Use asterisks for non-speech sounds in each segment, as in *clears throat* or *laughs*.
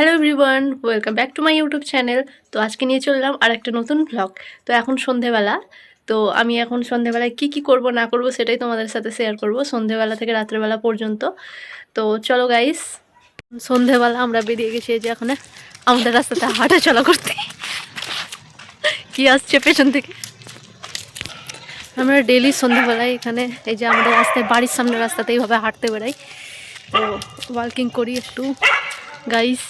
Hello everyone, welcome back to my YouTube channel. তো আজকে নিয়ে চললাম আর একটা নতুন ব্লগ তো এখন সন্ধেবেলা। তো আমি এখন সন্ধেবেলায় কি কি করব, না করব সেটাই তোমাদের সাথে শেয়ার করব সন্ধেবেলা থেকে রাত্রেবেলা পর্যন্ত। তো চলো গাইস সন্ধেবেলা আমরা বেরিয়ে গেছি যে এখন আমাদের রাস্তাতে হাঁটা চলা করতে। কি আসছে পেছন থেকে? আমরা ডেলি সন্ধ্যাবেলায় এখানে এই যে আমাদের রাস্তায়, বাড়ির সামনে রাস্তাতে এইভাবে হাঁটতে বেড়াই। তো ওয়ার্কিং করি একটু। গাইস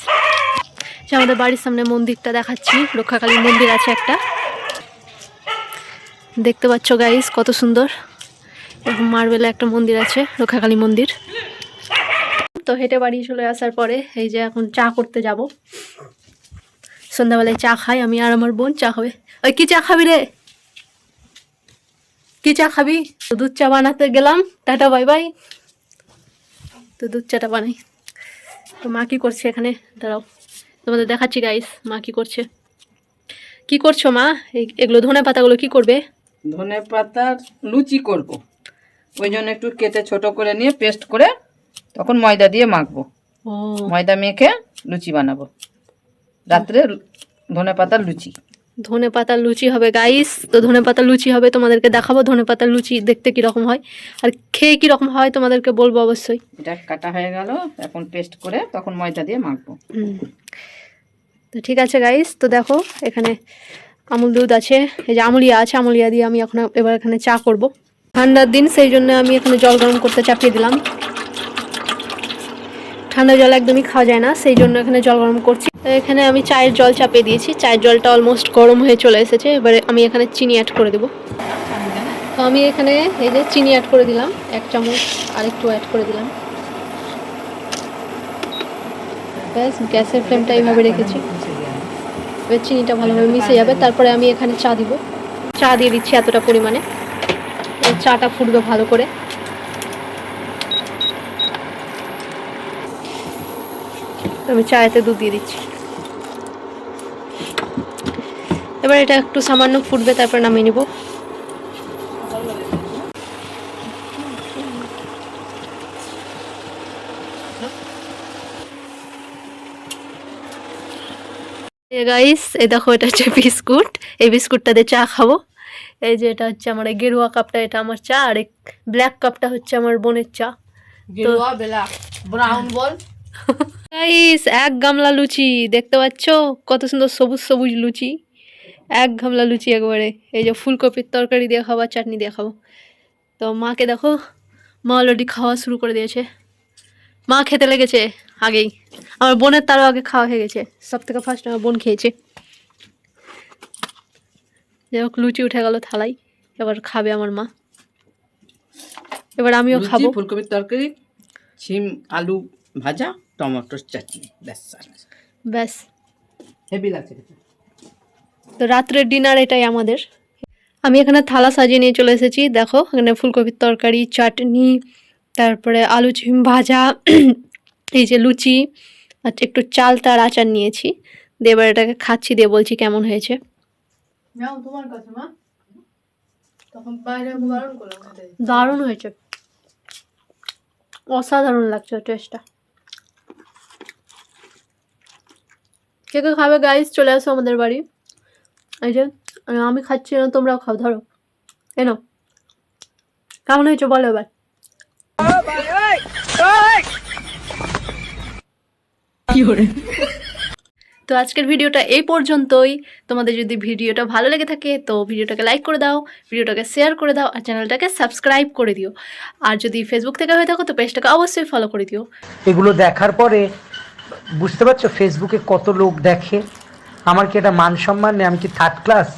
যে আমাদের বাড়ির সামনে মন্দিরটা দেখাচ্ছি। রক্ষাকালী মন্দির আছে একটা। দেখতে পাচ্ছ গাইস কত সুন্দর। এরকম মার্বেলে একটা মন্দির আছে, রক্ষাকালী মন্দির। তো হেঁটে বাড়ি চলে আসার পরে এই যে এখন চা করতে যাব। সন্ধ্যাবেলায় চা খাই আমি আর আমার বোন, চা খাবে। ওই, কি চা খাবি রে? কি চা খাবি? তো দুধ চা বানাতে গেলাম, টাটা, বাই বাই। তো দুধ চাটা বানাই। তো মা কি করছে এখানে? দাঁড়াও। তোমাদের দেখাচ্ছি গাইস মা কি করছে। কি করছ মা? এগুলো ধনে পাতাগুলো কি করবে? ধনে পাতার লুচি করব। ওই জন্য একটু কেটে ছোট করে নিয়ে পেস্ট করে তখন ময়দা দিয়ে মাখবো। ও। ময়দা মেখে লুচি বানাবো। রাত্রে ধনে পাতার লুচি। ধনে পাতার লুচি হবে গাইস তো ধনে পাতার লুচি হবে তোমাদেরকে দেখাবো ধনে পাতার লুচি দেখতে কীরকম হয়। আর খেয়ে কীরকম হয় তোমাদেরকে বলব অবশ্যই। এটা কাটা হয়ে গেল এখন পেস্ট করে তখন ময়দা দিয়ে মাখবো। তো ঠিক আছে গাইস তো দেখো, এখানে আমুল দুধ আছে। এই যে আমুলিয়া আছে, আমুলিয়া দিয়ে আমি এখন এবার এখানে চা করব। ঠান্ডার দিন, সেই জন্য আমি এখানে জল গরম করতে চাপিয়ে দিলাম। ঠান্ডা জল একদমই খাওয়া যায় না, সেই জন্য এখানে জল গরম করছি। তো এখানে আমি চায়ের জল চাপিয়ে দিয়েছি। চায়ের জলটা অলমোস্ট গরম হয়ে চলে এসেছে। এবারে আমি এখানে চিনি অ্যাড করে দেবো। তো আমি এখানে এই যে চিনি অ্যাড করে দিলাম। এক চামচ আর একটু অ্যাড করে দিলাম। ব্যাস, গ্যাসের ফ্লেমটা এইভাবে রেখেছি। এবার চিনিটা ভালোভাবে মিশে যাবে। তারপরে আমি এখানে চা দিব। চা দিয়ে দিচ্ছি এতটা পরিমাণে। চাটা ফুটবে ভালো করে। আমি চায়েতে দুধ দিয়ে দিচ্ছি। এবার এটা একটু সামান্য ফুটবে, তারপর নামিয়ে নিব। গাইস এই দেখো এটা হচ্ছে বিস্কুট। এই বিস্কুটটা দিয়ে চা খাব। এই যে এটা হচ্ছে আমার গেরুয়া কাপটা এটা আমার চা আর এই ব্ল্যাক কাপটা হচ্ছে আমার বোনের চা। গেরুয়া বেলা ব্রাউন বল। *laughs* গাইস এক গামলা লুচি দেখতে পাচ্ছ? কত সুন্দর সবুজ সবুজ লুচি। এক গামলা লুচি একবারে। এই যে ফুলকপির তরকারি দিয়ে খাব চাটনি দিয়ে খাব। তো মাকে দেখো মা অলরেডি খাওয়া শুরু করে দিয়েছে। মা খেতে লেগেছে আগেই। আমার বোনের তারও আগে খাওয়া হয়ে গেছে। সব থেকে ফার্স্ট আমার বোন খেয়েছে। যাই হোক লুচি উঠে গেল থালাই এবার খাবে আমার মা। এবার আমিও খাব। ফুলকপির তরকারি শিম আলু ভাজা টমেটোর চাটনি। ব্যাস ব্যাস। হেভি লাগছে তো রাত্রের ডিনার এটাই আমাদের। আমি এখানে থালা সাজিয়ে নিয়ে চলে এসেছি। দেখো এখানে ফুলকপির তরকারি চাটনি তারপরে আলু ঝিম ভাজা *clears throat* এই যে লুচি আর একটু চাল তার আচার নিয়েছি। দিয়ে এবার এটাকে খাচ্ছি দিয়ে বলছি কেমন হয়েছে। দারুণ হয়েছে। অসাধারণ লাগছে টেস্টটা কে কে খাবে গাইস চলে আসো আমাদের বাড়ি। এই যে আমি খাচ্ছি না তোমরাও খাও ধরো। এনো কেমন হয়েছে বলো এবার। তো আজকের ভিডিওটা এই পর্যন্তই। তোমাদের যদি ভিডিওটা ভালো লেগে থাকে, তো ভিডিওটাকে লাইক করে দাও, ভিডিওটাকে শেয়ার করে দাও, আর চ্যানেলটাকে সাবস্ক্রাইব করে দিও। আর যদি ফেসবুক থেকে হয়ে থাকো, তো পেজটাকে অবশ্যই ফলো করে দিও। এগুলো দেখার পরে, বুঝতে পারছ ফেসবুকে কত লোক দেখে? আমার কি এটা মান সম্মান নেই? আমি কি থার্ড ক্লাস